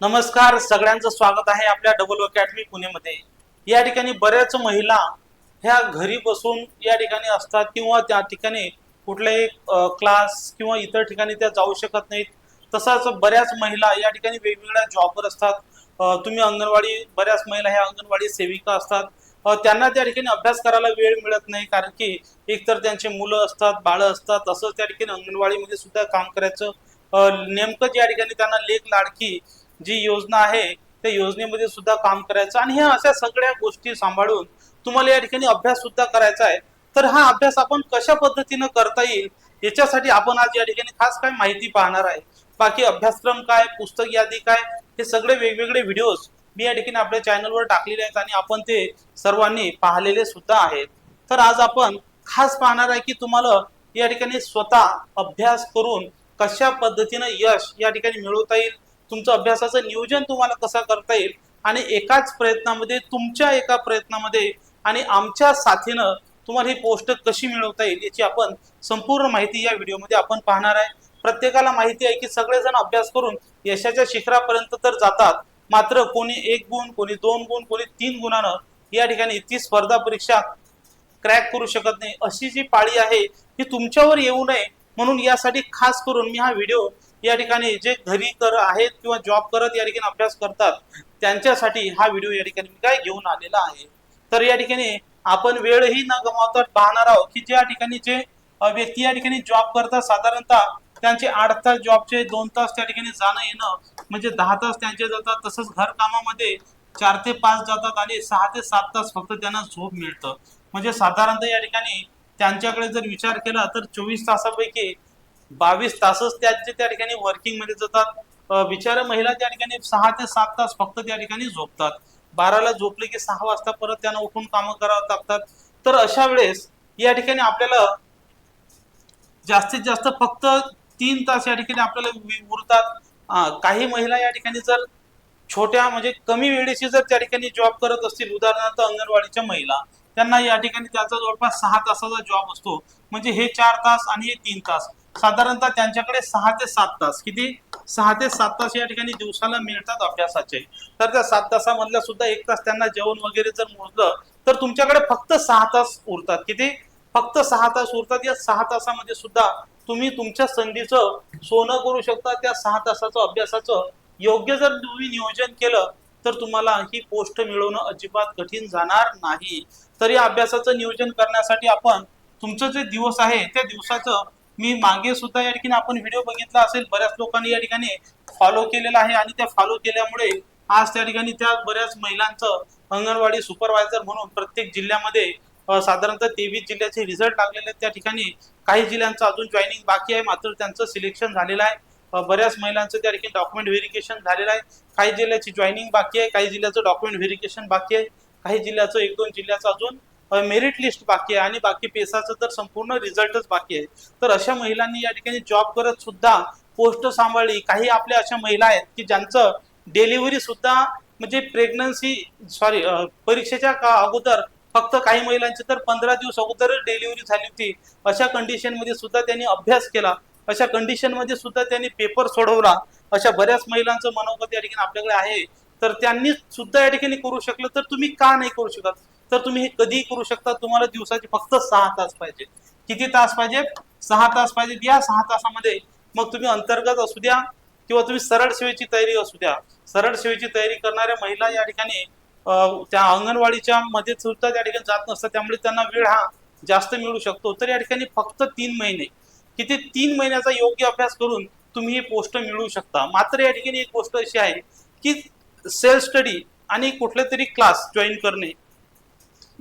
नमस्कार सगळ्यांचं स्वागत आहे आपल्या डबल अकॅडमी पुणेमध्ये. या ठिकाणी बऱ्याच महिला ह्या घरी बसून या ठिकाणी असतात किंवा त्या ठिकाणी कुठलेही क्लास किंवा इतर ठिकाणी त्या जाऊ शकत नाहीत. तसाच बऱ्याच महिला या ठिकाणी वेगवेगळ्या जॉबवर असतात. तुम्ही अंगणवाडी बऱ्याच महिला ह्या अंगणवाडी सेविका असतात. त्यांना त्या ठिकाणी अभ्यास करायला वेळ मिळत नाही कारण की एकतर त्यांचे मुलं असतात बाळं असतात तसंच त्या ठिकाणी अंगणवाडीमध्ये सुद्धा काम करायचं. नेमकं ज्या ठिकाणी त्यांना लेख लाडकी जी योजना आहे त्या योजनेमध्ये सुद्धा काम करायचं आणि ह्या अशा सगळ्या गोष्टी सांभाळून तुम्हाला या ठिकाणी अभ्यास सुद्धा करायचा आहे. तर हा अभ्यास आपण कशा पद्धतीनं करता येईल याच्यासाठी आपण आज या ठिकाणी खास काय माहिती पाहणार आहे. बाकी अभ्यासक्रम काय पुस्तक यादी काय हे सगळे वेगवेगळे व्हिडिओज मी या ठिकाणी आपल्या चॅनलवर टाकलेले आहेत आणि आपण ते सर्वांनी पाहिलेले सुद्धा आहेत. तर आज आपण खास पाहणार आहे की तुम्हाला या ठिकाणी स्वतः अभ्यास करून कशा पद्धतीनं यश या ठिकाणी मिळवता येईल तुमचं अभ्यासाचं नियोजन तुम्हाला कसं करता येईल? आणि एकाच प्रयत्नामध्ये तुमच्या एका प्रयत्नामध्ये आणि आमच्या साथीनं तुम्हाला ही पोस्ट कशी मिळवता येईल याची आपण संपूर्ण माहिती या व्हिडिओमध्ये आपण पाहणार आहे. प्रत्येकाला माहिती आहे की सगळेजण अभ्यास करून यशाच्या शिखरापर्यंत तर जातात. मात्र कोणी एक गुण कोणी दोन गुण कोणी तीन गुणानं या ठिकाणी ती स्पर्धा परीक्षा क्रॅक करू शकत नाही. अशी जी पाळी आहे ही तुमच्यावर येऊ नये म्हणून यासाठी खास करून मी हा व्हिडिओ या ठिकाणी जे घरी कर आहेत किंवा जॉब करत या ठिकाणी अभ्यास करतात त्यांच्यासाठी हा व्हिडिओ या ठिकाणी मी काय घेऊन आलेला आहे. तर या ठिकाणी आपण वेळही न गमावता पाहणार आहोत की ज्या ठिकाणी जे व्यक्ती या ठिकाणी जॉब करतात साधारणतः त्यांचे आठ तास जॉबचे दोन तास त्या ठिकाणी जाणं येणं म्हणजे दहा तास त्यांचे जातात तसंच घर कामामध्ये चार ते पाच जातात आणि सहा ते सात तास फक्त त्यांना झोप मिळतं. म्हणजे साधारणतः या ठिकाणी त्यांच्याकडे जर विचार केला तर चोवीस तासापैकी बावीस तासच त्यांचे त्या ठिकाणी वर्किंगमध्ये जातात. विचार महिला त्या ठिकाणी सहा ते सात तास फक्त त्या ठिकाणी झोपतात. बाराला झोपले की सहा वाजता परत त्यांना उठून कामं करावं लागतात. तर अशा वेळेस या ठिकाणी आपल्याला जास्तीत जास्त फक्त तीन तास या ठिकाणी आपल्याला उरतात. काही महिला या ठिकाणी जर छोट्या म्हणजे कमी वेळेची जर त्या ठिकाणी जॉब करत असतील उदाहरणार्थ अंगणवाडीच्या महिला त्यांना या ठिकाणी त्याचा जवळपास सहा तासाचा जॉब असतो. म्हणजे हे चार तास आणि हे तीन तास. साधारणतः त्यांच्याकडे सहा ते सात तास किती? सहा ते सात तास या ठिकाणी दिवसाला मिळतात अभ्यासाचे. तर त्या सात तासामधल्या सुद्धा एक तास त्यांना जेवण वगैरे जर मोजलं तर तुमच्याकडे फक्त सहा तास उरतात. किती? फक्त सहा तास उरतात. या सहा तासामध्ये सुद्धा तुम्ही तुमच्या संधीचं सोनं करू शकता. त्या सहा तासाचं अभ्यासाचं योग्य जर तुम्ही नियोजन केलं तर तुम्हाला ही पोस्ट मिळवणं अजिबात कठीण जाणार नाही. तर या अभ्यासाचं नियोजन करण्यासाठी आपण तुमचं जे दिवस आहे त्या दिवसाचं मी मागे सुद्धा या ठिकाणी आपण व्हिडिओ बघितला असेल बऱ्याच लोकांनी या ठिकाणी फॉलो केलेला आहे आणि त्या फॉलो केल्यामुळे आज त्या ठिकाणी त्या बऱ्याच महिलांचं अंगणवाडी सुपरवायझर म्हणून प्रत्येक जिल्ह्यामध्ये साधारणतः तेवीस जिल्ह्याचे रिझल्ट लागलेले आहेत. त्या ठिकाणी काही जिल्ह्यांचं अजून जॉईनिंग बाकी आहे मात्र त्यांचं सिलेक्शन झालेलं आहे. बऱ्याच महिलांचं त्या ठिकाणी डॉक्युमेंट व्हेरिफिकेशन झालेलं आहे. काही जिल्ह्याची जॉईनिंग बाकी आहे काही जिल्ह्याचं डॉक्युमेंट व्हेरिफिकेशन बाकी आहे. काही जिल्ह्याचं एक दोन जिल्ह्याचं अजून मेरिट लिस्ट बाकी आहे आणि बाकी पेसाचं तर संपूर्ण रिझल्टच बाकी आहे. तर अशा महिलांनी या ठिकाणी जॉब करत सुद्धा पोस्ट सांभाळली. काही आपल्या अशा महिला आहेत की ज्यांचं डिलिव्हरी सुद्धा म्हणजे प्रेग्नन्सी सॉरी परीक्षेच्या का अगोदर फक्त काही महिलांची तर पंधरा दिवस अगोदरच डिलिव्हरी झाली होती. अशा कंडिशनमध्ये सुद्धा त्यांनी अभ्यास केला. अशा कंडिशनमध्ये सुद्धा त्यांनी पेपर सोडवला. अशा बऱ्याच महिलांचं मनोगत या ठिकाणी आपल्याकडे आहे. तर त्यांनी सुद्धा या ठिकाणी करू शकलं तर तुम्ही का नाही करू शकत? तर तुम्ही हे कधीही करू शकता. तुम्हाला दिवसाचे फक्त सहा तास पाहिजे. किती तास पाहिजे? सहा तास पाहिजे. या सहा तासामध्ये मग तुम्ही अंतर्गत असू द्या किंवा तुम्ही सरळ सेवेची तयारी असू द्या. सरळ सेवेची तयारी करणाऱ्या महिला या ठिकाणी त्या अंगणवाडीच्या मध्ये सुद्धा त्या ठिकाणी जात नसतात. त्यामुळे त्यांना वेळ हा जास्त मिळू शकतो. तर या ठिकाणी फक्त तीन महिने. किती तीन महिन्याचा योग्य अभ्यास करून तुम्ही ही पोस्ट मिळवू शकता. मात्र या ठिकाणी एक गोष्ट अशी आहे की सेल्फ स्टडी आणि कुठले तरी क्लास जॉईन करणे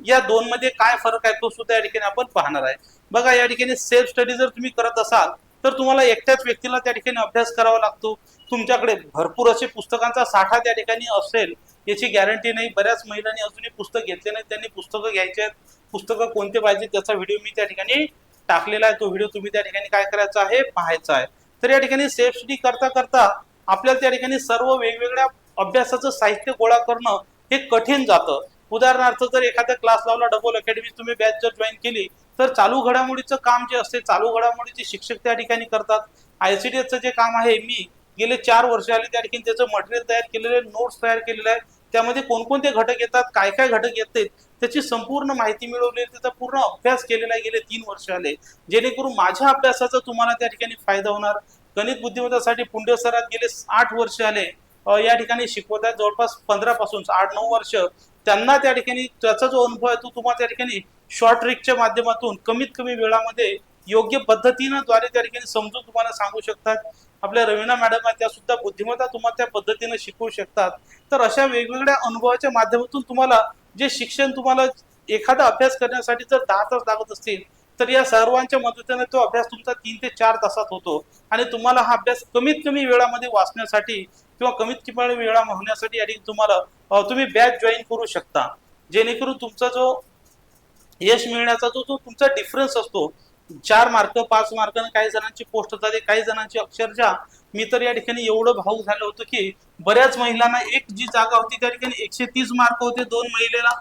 या दोन मध्ये काय फरक आहे तो सुद्धा या ठिकाणी आपण पाहणार आहे. बघा या ठिकाणी सेल्फ स्टडी जर तुम्ही करत असाल तर तुम्हाला एकट्याच व्यक्तीला त्या ठिकाणी अभ्यास करावा लागतो. तुमच्याकडे भरपूर असे पुस्तकांचा साठा त्या ठिकाणी असेल याची गॅरंटी नाही. बऱ्याच महिलांनी अजूनही पुस्तक घेतले नाही त्यांनी पुस्तकं घ्यायचे आहेत. पुस्तकं कोणते पाहिजे त्याचा व्हिडिओ मी त्या ठिकाणी टाकलेला आहे. तो व्हिडिओ तुम्ही त्या ठिकाणी काय करायचा आहे? पाहायचा आहे. तर या ठिकाणी सेल्फ स्टडी करता करता आपल्याला त्या ठिकाणी सर्व वेगवेगळ्या अभ्यासाचं साहित्य गोळा करणं हे कठीण जातं. उदाहरणार्थ जर एखादा क्लास लावला डबल अकॅडमी तुम्ही बॅच जर जॉईन केली तर चालू घडामोडीचं काम जे असते चालू घडामोडीचे शिक्षक त्या ठिकाणी करतात. आयसीडीएसचं जे काम आहे मी गेले चार वर्ष आले त्या ठिकाणी त्याचं मटेरियल तयार केलेलं आहे नोट्स तयार केलेले आहे. त्यामध्ये कोणकोणते घटक येतात काय काय घटक येतात त्याची संपूर्ण माहिती मिळवली त्याचा पूर्ण अभ्यास केलेला आहे गेले तीन वर्ष आले. जेणेकरून माझ्या अभ्यासाचा तुम्हाला त्या ठिकाणी फायदा होणार. गणित बुद्धिमत्तासाठी पुंडे सरात गेले आठ वर्ष आले. या ठिकाणी शिकवत आहेत जवळपास पंधरा पासून आठ नऊ वर्ष. त्यांना त्या ठिकाणी त्याचा जो अनुभव आहे तो तुम्हाला त्या ठिकाणी शॉर्ट ट्रिकच्या माध्यमातून कमीत कमी वेळामध्ये योग्य पद्धतीनं द्वारे त्या ठिकाणी समजून तुम्हाला सांगू शकतात. आपल्या रवीना मॅडम आहेत त्या सुद्धा बुद्धिमत्ता तुम्हाला त्या पद्धतीनं शिकवू शकतात. तर अशा वेगवेगळ्या अनुभवाच्या माध्यमातून तुम्हाला जे शिक्षण तुम्हाला एखादा अभ्यास करण्यासाठी जर दहा तास लागत असतील तर या सर्वांच्या मदतीने तो अभ्यास तुमचा तीन ते चार तासात होतो. आणि तुम्हाला हा अभ्यास कमीत कमी वेळामध्ये वाचण्यासाठी किंवा कमीत कमी वेळा होण्यासाठी आणि तुम्हाला तुम्ही बॅच जॉईन करू शकता. जेणेकरून तुमचा जो यश मिळण्याचा जो जो तुमचा डिफरन्स असतो चार मार्क पाच मार्काने काही जणांची पोस्ट जाते काही जणांची अक्षरशः मी तर या ठिकाणी एवढं भाऊ झालं होतं की बऱ्याच महिलांना एक जी जागा होती त्या ठिकाणी एकशे तीस मार्क होते दोन महिलेला.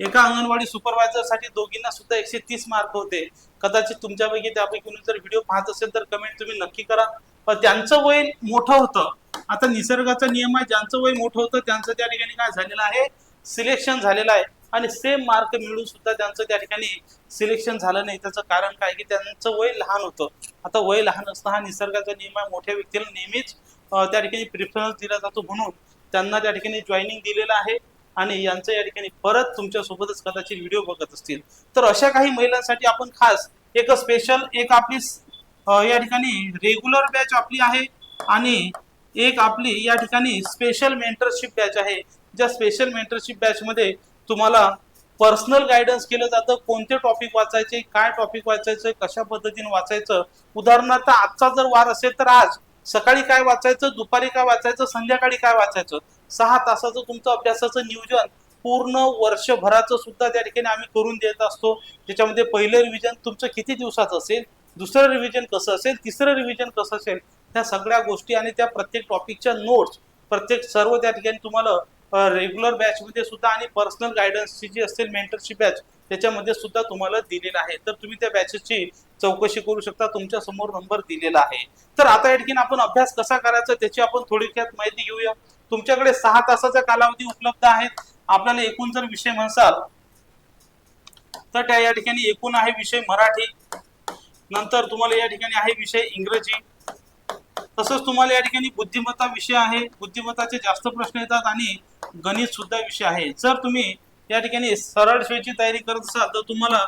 एका अंगणवाडी सुपरवायझरसाठी दोघींना सुद्धा एकशे तीस मार्क होते. कदाचित तुमच्यापैकी त्यापैकी जर व्हिडिओ पाहत असेल तर कमेंट तुम्ही नक्की करा. पण त्यांचं वय मोठं होतं. आता निसर्गाचा नियम आहे ज्यांचं वय मोठं होतं त्यांचं त्या ठिकाणी काय झालेलं आहे? सिलेक्शन झालेलं आहे. आणि सेम मार्क मिळून सुद्धा त्यांचं त्या ठिकाणी सिलेक्शन झालं नाही. त्याचं कारण काय की त्यांचं वय लहान होतं. आता वय लहान असणं हा निसर्गाचा नियम आहे. मोठ्या व्यक्तीला नेहमीच त्या ठिकाणी प्रिफरन्स दिला जातो म्हणून त्यांना त्या ठिकाणी जॉईनिंग दिलेलं आहे. आणि यांचं या ठिकाणी परत तुमच्यासोबतच कदाचित व्हिडिओ बघत असतील. तर अशा काही महिलांसाठी आपण खास एक स्पेशल एक आपली या ठिकाणी रेग्युलर बॅच आपली आहे. आणि एक आपली या ठिकाणी स्पेशल मेंटरशिप बॅच आहे. ज्या स्पेशल मेंटरशिप बॅच मध्ये तुम्हाला पर्सनल गायडन्स केलं जातं. कोणते टॉपिक वाचायचे काय टॉपिक वाचायचं कशा पद्धतीने वाचायचं? उदाहरणार्थ आजचा जर वार असेल तर आज सकाळी काय वाचायचं दुपारी काय वाचायचं संध्याकाळी काय वाचायचं? सहा तासाचं तुमचं अभ्यासाचं नियोजन पूर्ण वर्षभराचं सुद्धा त्या ठिकाणी आम्ही करून देत असतो. त्याच्यामध्ये पहिलं रिव्हिजन तुमचं किती दिवसाचं असेल? दुसरं रिव्हिजन कसं असेल? तिसरं रिव्हिजन कसं असेल? त्या सगळ्या गोष्टी आणि त्या प्रत्येक टॉपिकच्या नोट्स प्रत्येक सर्व त्या ठिकाणी तुम्हाला रेग्युलर बॅच मध्ये सुद्धा आणि पर्सनल गायडन्सची जी असेल मेंटरशिप बॅच त्याच्यामध्ये सुद्धा तुम्हाला दिलेलं आहे. तर तुम्ही त्या बॅचेसची चौकशी करू शकता. तुमच्यासमोर नंबर दिलेला आहे. तर आता या ठिकाणी आपण अभ्यास कसा करायचा त्याची आपण थोडक्यात माहिती घेऊया. तुमच्याकडे सहा तासाचा कालावधी उपलब्ध आहे. आपल्याला एकूण जर विषय म्हणसाल तर त्या या ठिकाणी एकूण आहे विषय मराठी. नंतर तुम्हाला या ठिकाणी आहे विषय इंग्रजी. तसंच तुम्हाला या ठिकाणी बुद्धिमत्ता विषय आहे. बुद्धिमत्ताचे जास्त प्रश्न येतात आणि गणित सुद्धा विषय आहे. जर तुम्ही या ठिकाणी सरळ शिवायची तयारी करत असाल तर तुम्हाला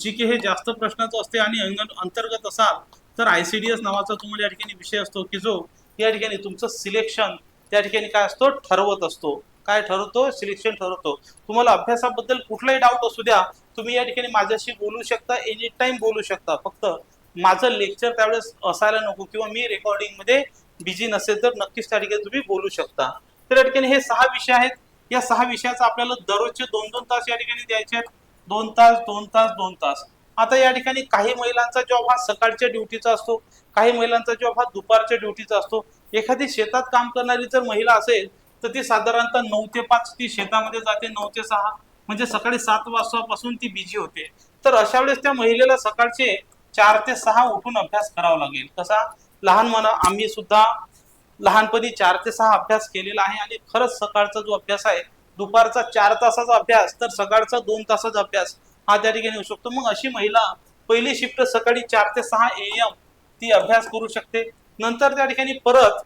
जी के हे जास्त प्रश्नाचं असते आणि अंगण अंतर्गत असाल तर आय सी डी एस नावाचा तुम्हाला या ठिकाणी विषय असतो की जो या ठिकाणी तुमचं सिलेक्शन त्या ठिकाणी काय असतो? ठरवत असतो. काय ठरवतो? सिलेक्शन ठरवतो. तुम्हाला अभ्यासाबद्दल कुठलाही डाऊट असू द्या तुम्ही या ठिकाणी माझ्याशी बोलू शकता एनी टाइम बोलू शकता. फक्त माझं लेक्चर त्यावेळेस असायला नको किंवा मी रेकॉर्डिंगमध्ये बिझी नसेल तर नक्कीच त्या ठिकाणी तुम्ही बोलू शकता. तर या ठिकाणी हे सहा विषय आहेत. या सहा विषयाचा आपल्याला दररोजचे दोन दोन तास या ठिकाणी द्यायचे आहेत. दोन तास दोन तास दोन तास. आता या ठिकाणी काही महिलांचा जॉब हा सकाळच्या ड्युटीचा असतो. काही महिलांचा जॉब हा दुपारच्या ड्युटीचा असतो. एखादी शेतात काम करणारी जर महिला असेल तर ती साधारणतः नऊ ते पाच ती शेतामध्ये जाते नऊ ते सहा. म्हणजे सकाळी सात वाजतापासून ती बिझी होते. तर अशा वेळेस त्या महिलेला सकाळचे चार ते सहा उठून अभ्यास करावा लागेल. कसा लहान मन आम्ही सुद्धा लहानपणी चार ते सहा अभ्यास केलेला आहे आणि खरंच सकाळचा जो अभ्यास आहे दुपारचा चार तासाचा अभ्यास तर सकाळचा दोन तासाचा अभ्यास हा त्या ठिकाणी होऊ शकतो. मग अशी महिला पहिली शिफ्ट सकाळी चार ते सहा ए एम ती अभ्यास करू शकते. नंतर त्या ठिकाणी परत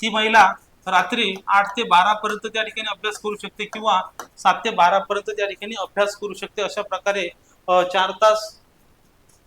ती महिला रात्री आठ ते बारा पर्यंत त्या ठिकाणी अभ्यास करू शकते किंवा सात ते बारा पर्यंत त्या ठिकाणी अभ्यास करू शकते. अशा प्रकारे चार तास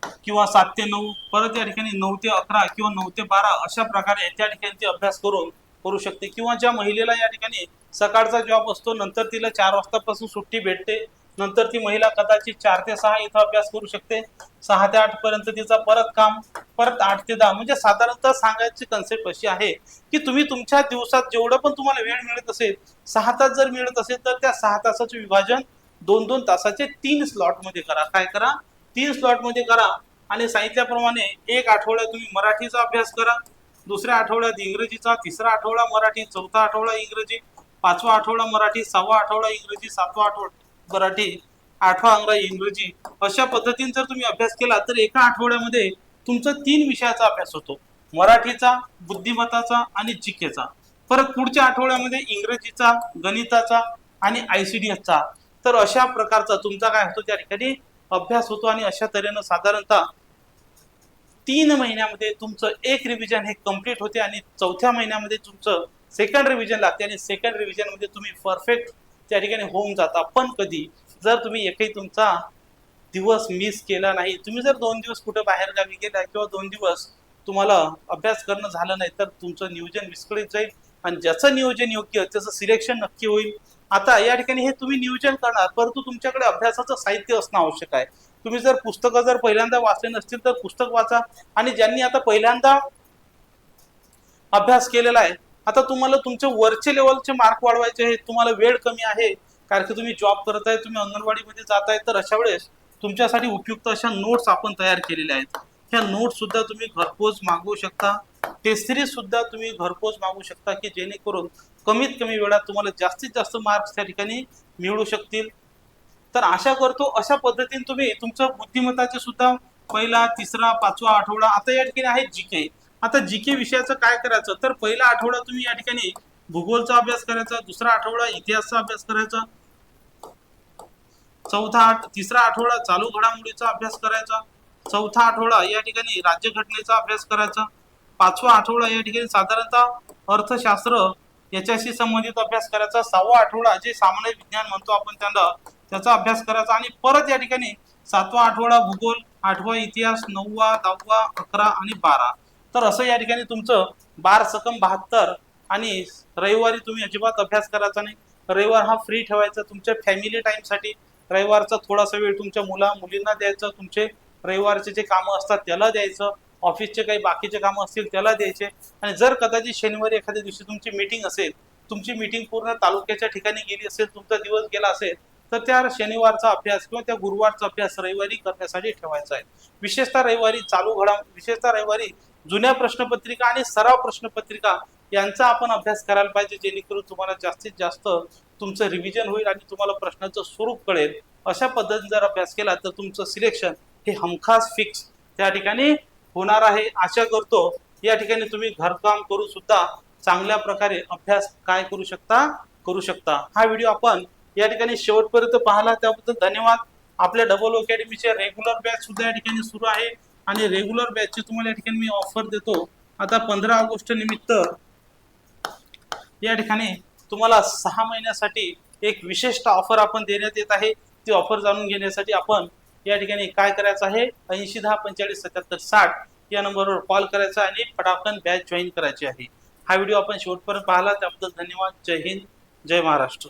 किंवा सात ते नऊ परत या ठिकाणी नऊ ते अकरा किंवा नऊ ते बारा अशा प्रकारे त्या ठिकाणी ती अभ्यास करून करू शकते. किंवा ज्या महिलेला या ठिकाणी सकाळचा जॉब असतो नंतर तिला चार वाजतापासून सुट्टी भेटते नंतर ती महिला कदाचित चार ते सहा इथं अभ्यास करू शकते सहा ते आठ पर्यंत तिचा परत काम परत आठ ते दहा. म्हणजे साधारणतः सांगायची कन्सेप्ट अशी आहे की तुम्ही तुमच्या दिवसात जेवढं पण तुम्हाला वेळ मिळत असेल सहा तास जर मिळत असेल तर त्या सहा तासाचे विभाजन दोन दोन तासाचे तीन स्लॉटमध्ये करा. काय करा? तीन स्लॉटमध्ये करा आणि सांगितल्याप्रमाणे एक आठवडा तुम्ही मराठीचा अभ्यास करा दुसऱ्या आठवड्यात इंग्रजीचा तिसरा आठवडा मराठी चौथा आठवडा इंग्रजी पाचवा आठवडा मराठी सहावा आठवडा इंग्रजी सातवा आठवडा मराठी आठवा अंग्रा इंग्रजी अशा पद्धतीने जर तुम्ही अभ्यास केला तर एका आठवड्यामध्ये तुमचा तीन विषयाचा अभ्यास होतो. मराठीचा बुद्धिमत्ताचा आणि जिकेचा. परत पुढच्या आठवड्यामध्ये इंग्रजीचा गणिताचा आणि आय सी डी एसचा तर अशा प्रकारचा तुमचा काय होतो त्या ठिकाणी? अभ्यास होतो आणि अशा तऱ्हेनं साधारणतः तीन महिन्यामध्ये तुमचं एक रिव्हिजन हे कंप्लीट होते आणि चौथ्या महिन्यामध्ये तुमचं सेकंड रिव्हिजन लागते आणि सेकंड रिव्हिजनमध्ये तुम्ही परफेक्ट त्या ठिकाणी होऊन जाता. पण कधी? जर तुम्ही एकही तुमचा दिवस मिस केला नाही तुम्ही जर दोन दिवस कुठं बाहेर गावी गेला किंवा दोन दिवस तुम्हाला अभ्यास करणं झालं नाही तर तुमचं नियोजन विस्कळीत जाईल आणि ज्याचं नियोजन योग्य त्याचं सिलेक्शन नक्की होईल. आता या ठिकाणी हे तुम्ही नियोजन करणार परंतु तुमच्याकडे अभ्यासाचं साहित्य असणं आवश्यक आहे. तुम्ही जर पुस्तकं जर पहिल्यांदा वाचले नसतील तर पुस्तक वाचा. आणि ज्यांनी आता पहिल्यांदा अभ्यास केलेला आहे आता तुम्हाला तुमचे वरचे लेवलचे मार्क वाढवायचे आहेत तुम्हाला वेळ कमी आहे कारण की तुम्ही जॉब करत आहे तुम्ही अंगणवाडीमध्ये जात आहे तर अशा वेळेस तुमच्यासाठी उपयुक्त अशा नोट्स आपण तयार केलेल्या आहेत. ह्या नोट्स सुद्धा तुम्ही घरपोच मागवू शकता. टेस्ट सिरीज सुद्धा तुम्ही घरपोच मागवू शकता की जेणेकरून कमीत कमी वेळात तुम्हाला जास्तीत जास्त मार्क्स त्या ठिकाणी मिळू शकतील. तर आशा करतो अशा पद्धतीने तुम्ही तुमचं बुद्धिमत्ताचे सुद्धा पहिला तिसरा पाचवा आठवडा आता या ठिकाणी आहे जीके आता जीके विषयाचं काय करायचं? तर पहिला आठवडा तुम्ही या ठिकाणी भूगोलचा अभ्यास करायचा दुसरा आठवडा इतिहासचा अभ्यास करायचा चौथा तिसरा आठवडा चालू घडामोडीचा अभ्यास करायचा चौथा आठवडा या ठिकाणी राज्यघटनेचा अभ्यास करायचा पाचवा आठवडा या ठिकाणी साधारणतः अर्थशास्त्र याच्याशी संबंधित अभ्यास करायचा. सहावा आठवडा जे सामान्य विज्ञान म्हणतो आपण त्यांना त्याचा अभ्यास करायचा आणि परत या ठिकाणी सातवा आठवडा भूगोल आठवा इतिहास नववा दहावा अकरा आणि बारा. तर असं या ठिकाणी तुमचं बार सकम बहात्तर आणि रविवारी तुम्ही अजिबात अभ्यास करायचा नाही. रविवार हा फ्री ठेवायचा तुमच्या फॅमिली टाईमसाठी रविवारचा थोडासा वेळ तुमच्या मुला मुलींना द्यायचं तुमचे रविवारचे जे कामं असतात त्याला द्यायचं. ऑफिसचे काही बाकीचे कामं असतील त्याला द्यायचे. आणि जर कदाचित शनिवारी एखाद्या दिवशी तुमची मीटिंग असेल तुमची मीटिंग पूर्ण तालुक्याच्या ठिकाणी गेली असेल तुमचा दिवस गेला असेल तर त्या शनिवारचा अभ्यास किंवा त्या गुरुवारचा अभ्यास रविवारी करण्यासाठी ठेवायचा आहे. विशेषतः रविवारी चालू घडा विशेषतः रविवारी जुन्या प्रश्नपत्रिका आणि सराव प्रश्नपत्रिका यांचा आपण अभ्यास करायला पाहिजे जेणेकरून तुम्हाला जास्तीत जास्त तुमचं रिव्हिजन होईल आणि तुम्हाला प्रश्नाचं स्वरूप कळेल. अशा पद्धतीने जर अभ्यास केला तर तुमचं सिलेक्शन हे हमखास फिक्स त्या ठिकाणी होणार आहे. आशा करतो या ठिकाणी तुम्ही घरकाम करून सुद्धा चांगल्या प्रकारे अभ्यास काय करू शकता करू शकता. हा व्हिडिओ आपण या ठिकाणी शेवटपर्यंत पाहिला. त्याबद्दल धन्यवाद. आपल्या डबल अकॅडमीचे रेग्युलर बॅच सुद्धा या ठिकाणी सुरू आहे. आणि रेग्युलर बॅचची तुम्हाला या ठिकाणी मी ऑफर देतो. आता पंधरा ऑगस्ट निमित्त या ठिकाणी तुम्हाला सहा महिन्यासाठी एक विशिष्ट ऑफर आपण देण्यात येत आहे. ती ऑफर जाणून घेण्यासाठी आपण या ठिकाणी काय करायचं आहे? ऐंशी दहा पंचेचाळीस सत्याहत्तर साठ या नंबरवर कॉल करायचा आणि पटापन बॅच जॉईन करायची आहे. हा व्हिडिओ आपण शेवटपर्यंत पाहिला त्याबद्दल धन्यवाद. जय हिंद जय महाराष्ट्र.